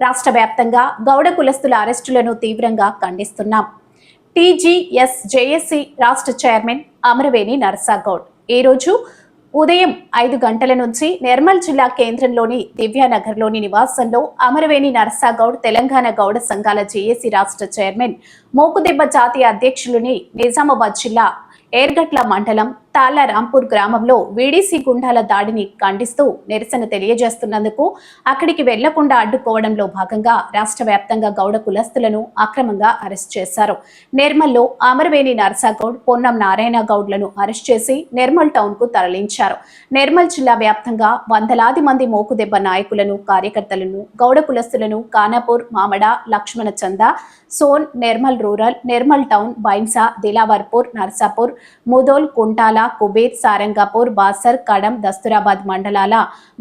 రాష్ట్ర వ్యాప్తంగా గౌడ కులస్తుల అరెస్టులను తీవ్రంగా ఖండిస్తున్నాం. టీజీఎస్ జేఏసీ రాష్ట్ర చైర్మన్ అమరవేణి నరసాగౌడ్. ఈ రోజు ఉదయం ఐదు గంటల నుంచి నిర్మల్ జిల్లా కేంద్రంలోని దివ్యానగర్లోని నివాసంలో అమరవేణి నరసాగౌడ్ తెలంగాణ గౌడ సంఘాల జేఏసీ రాష్ట్ర చైర్మన్ మోకుదెబ్బ జాతీయ అధ్యక్షులని నిజామాబాద్ జిల్లా ఏర్గట్ల మండలం తాళ్ళ రాంపూర్ గ్రామంలో వీడీసీ గుండాల దాడిని ఖండిస్తూ నిరసన తెలియజేస్తున్నందుకు అక్కడికి వెళ్ళకుండా అడ్డుకోవడంలో భాగంగా రాష్ట్ర వ్యాప్తంగా గౌడ కులస్తులను అక్రమంగా అరెస్ట్ చేశారు. నిర్మల్లో అమరవేణి నర్సాగౌడ్ పొన్నం నారాయణ గౌడ్లను అరెస్ట్ చేసి నిర్మల్ టౌన్కు తరలించారు. నిర్మల్ జిల్లా వ్యాప్తంగా వందలాది మంది మోకుదెబ్బ నాయకులను కార్యకర్తలను Gowda కులస్తులను Kanapur Mamada Laxmanchanda Sone Nirmal rural Nirmal town Bhainsa Dilawarpur Narsapur Mudhol Kuntala Kuber Sarangapur Basar Kadam Dasturabad మండలాల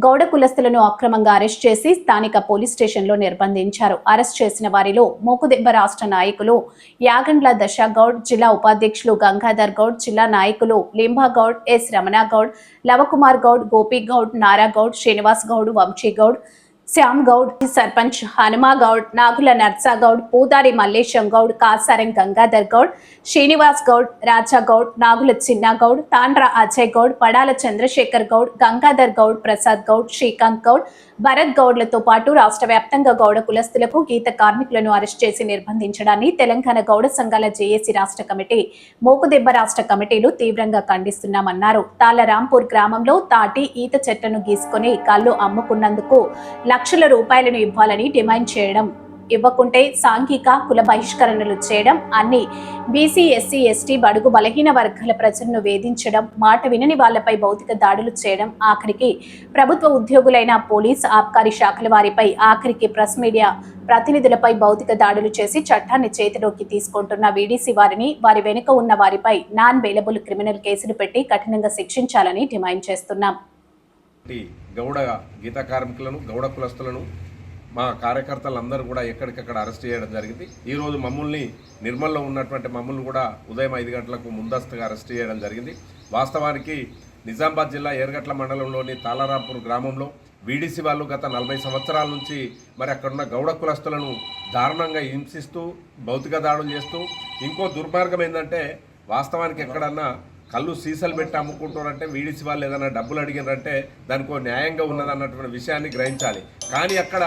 గౌడ కులస్తులను అక్రమంగా అరెస్ట్ చేసి స్థానిక పోలీస్ స్టేషన్లో నిర్బంధించారు. అరెస్ట్ చేసిన వారిలో మోకుదెబ్బ రాష్ట్ర నాయకులు యాగండ్ల దశాగౌడ్ జిల్లా ఉపాధ్యక్షులు గంగాధర్ గౌడ్ జిల్లా నాయకులు లింబా గౌడ్ ఎస్ రమణ గౌడ్ లవకుమార్ గౌడ్ గోపి గౌడ్ శ్రీనివాస్ గౌడ్ వంశీ గౌడ్ శ్యామ్ గౌడ్ సర్పంచ్ హనుమా గౌడ్ నాగుల నర్సా గౌడ్ పూదారి మల్లేశం గౌడ్ కాసారం గంగాధర్ గౌడ్ శ్రీనివాస్ గౌడ్ రాజా గౌడ్ నాగుల చిన్న గౌడ్ తాండ్ర అజయ్ గౌడ్ పడాల చంద్రశేఖర్ గౌడ్ గంగాధర్ గౌడ్ ప్రసాద్ గౌడ్ శ్రీకాంత్ గౌడ్ భరత్ గౌడ్లతో పాటు రాష్ట్ర వ్యాప్తంగా గౌడ కులస్తులకు గీత కార్మికులను అరెస్ట్ చేసి నిర్బంధించడాన్ని తెలంగాణ గౌడ సంఘాల జేఏసీ రాష్ట్ర కమిటీ మోకుదెబ్బ రాష్ట్ర కమిటీలు తీవ్రంగా ఖండిస్తున్నామన్నారు. తాళ్ళ రాంపూర్ గ్రామంలో తాటి ఈత చెట్లను గీసుకొని కళ్ళు అమ్ముకున్నందుకు లక్షల రూపాయలను ఇవ్వాలని డిమాండ్ చేయడం ఇవ్వకుంటే సాంఘిక కుల బహిష్కరణలు చేయడం అన్ని బీసీ ఎస్సీ ఎస్టీ బడుగు బలహీన వర్గాల ప్రజలను వేధించడం మాట వినని వాళ్ళపై భౌతిక దాడులు చేయడం ఆఖరికి ప్రభుత్వ ఉద్యోగులైన పోలీస్ ఆబ్కారీ శాఖల వారిపై ఆఖరికి ప్రెస్ మీడియా ప్రతినిధులపై భౌతిక దాడులు చేసి చట్టాన్ని చేతిలోకి తీసుకుంటున్న వీడీసీ వారిని వారి వెనుక ఉన్న వారిపై నాన్ వేలబుల్ క్రిమినల్ కేసులు పెట్టి కఠినంగా శిక్షించాలని డిమాండ్ చేస్తున్నాం. గౌడ గీత కార్మికులను గౌడ కులస్తులను మా కార్యకర్తలందరూ కూడా ఎక్కడికక్కడ అరెస్ట్ చేయడం జరిగింది. ఈరోజు మమ్మల్ని నిర్మల్లో ఉన్నటువంటి మమ్మల్ని కూడా ఉదయం ఐదు గంటలకు ముందస్తుగా అరెస్ట్ చేయడం జరిగింది. వాస్తవానికి నిజామాబాద్ జిల్లా ఏర్గట్ల మండలంలోని తాలారాంపూర్ గ్రామంలో వీడీసీ వాళ్ళు గత నలభై సంవత్సరాల నుంచి మరి అక్కడున్న గౌడ కులస్తులను దారుణంగా హింసిస్తూ భౌతిక దాడులు చేస్తూ ఇంకో దుర్మార్గం ఏంటంటే వాస్తవానికి ఎక్కడన్నా కళ్ళు సీసాలు పెట్టి అమ్ముకుంటారంటే వీడిసి వాళ్ళు ఏదైనా డబ్బులు అడిగినారంటే దానికి న్యాయంగా ఉన్నదన్నటువంటి విషయాన్ని గ్రహించాలి. కానీ అక్కడ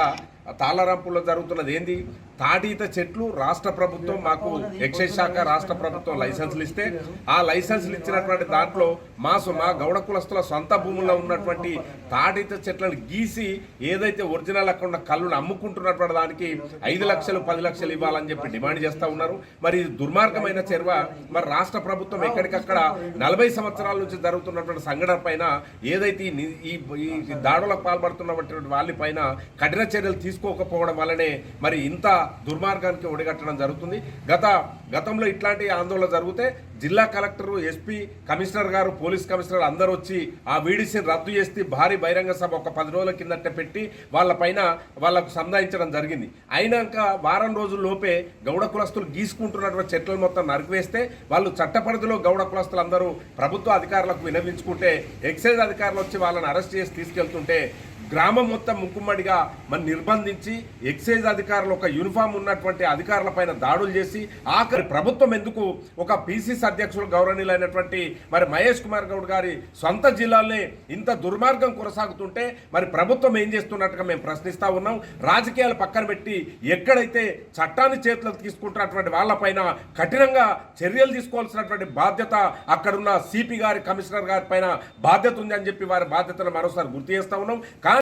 తాళరాంపుల్లో జరుగుతున్నది ఏంది? తాడీత చెట్లు రాష్ట్ర ప్రభుత్వం మాకు ఎక్సైజ్ శాఖ రాష్ట్ర ప్రభుత్వం లైసెన్సులు ఇస్తే ఆ లైసెన్సులు ఇచ్చినటువంటి దాంట్లో మా సొ- మా గౌడ కులస్తుల సొంత భూముల్లో ఉన్నటువంటి తాడీత చెట్లను గీసి ఏదైతే ఒరిజినల్ అక్కడ ఉన్న కళ్ళును అమ్ముకుంటున్నటువంటి దానికి ఐదు లక్షలు పది లక్షలు ఇవ్వాలని చెప్పి డిమాండ్ చేస్తూ ఉన్నారు. మరి దుర్మార్గమైన చర్య మరి రాష్ట్ర ప్రభుత్వం ఎక్కడికక్కడ నలభై సంవత్సరాల నుంచి జరుగుతున్నటువంటి సంఘటన పైన ఏదైతే ఈ ఈ ఈ దాడులకు పాల్పడుతున్నటువంటి వాళ్ళ పైన కఠిన చర్యలు తీసుకోకపోవడం వల్లనే మరి ఇంత దుర్మార్గానికి ఒడిగట్టడం జరుగుతుంది. గత గతంలో ఇట్లాంటి ఆందోళన జరిగితే జిల్లా కలెక్టర్ ఎస్పీ కమిషనర్ గారు పోలీస్ కమిషనర్ అందరూ వచ్చి ఆ వీడిసిని రద్దు చేసి భారీ బహిరంగ సభ ఒక పది రోజుల కిందట పెట్టి వాళ్ళ పైన వాళ్ళకు సంధాయించడం జరిగింది. అయినాక వారం రోజుల లోపే గౌడ కులస్తులు గీసుకుంటున్నటువంటి చెట్లను మొత్తం నరికివేస్తే వాళ్ళు చట్టపరిధిలో గౌడ కులస్తులు అందరూ ప్రభుత్వ అధికారులకు వినవించుకుంటే ఎక్సైజ్ అధికారులు వచ్చి వాళ్ళని అరెస్ట్ చేసి తీసుకెళ్తుంటే గ్రామం మొత్తం ముక్కుమ్మడిగా మన నిర్బంధించి ఎక్సైజ్ అధికారులు ఒక యూనిఫామ్ ఉన్నటువంటి అధికారుల పైన దాడులు చేసి ఆఖరి ప్రభుత్వం ఎందుకు ఒక పీసీసీ అధ్యక్షులు గౌరవనీయులైనటువంటి మరి మహేష్ కుమార్ గౌడ్ గారి సొంత జిల్లాలోనే ఇంత దుర్మార్గం కొనసాగుతుంటే మరి ప్రభుత్వం ఏం చేస్తున్నట్టుగా మేము ప్రశ్నిస్తూ ఉన్నాం. రాజకీయాలు పక్కన పెట్టి ఎక్కడైతే చట్టాన్ని చేతులకు తీసుకుంటున్నటువంటి వాళ్ళపైన కఠినంగా చర్యలు తీసుకోవాల్సినటువంటి బాధ్యత అక్కడున్న సిపి గారి కమిషనర్ గారి పైన బాధ్యత ఉందని చెప్పి వారి బాధ్యతను మరోసారి గుర్తు చేస్తా ఉన్నాం. కానీ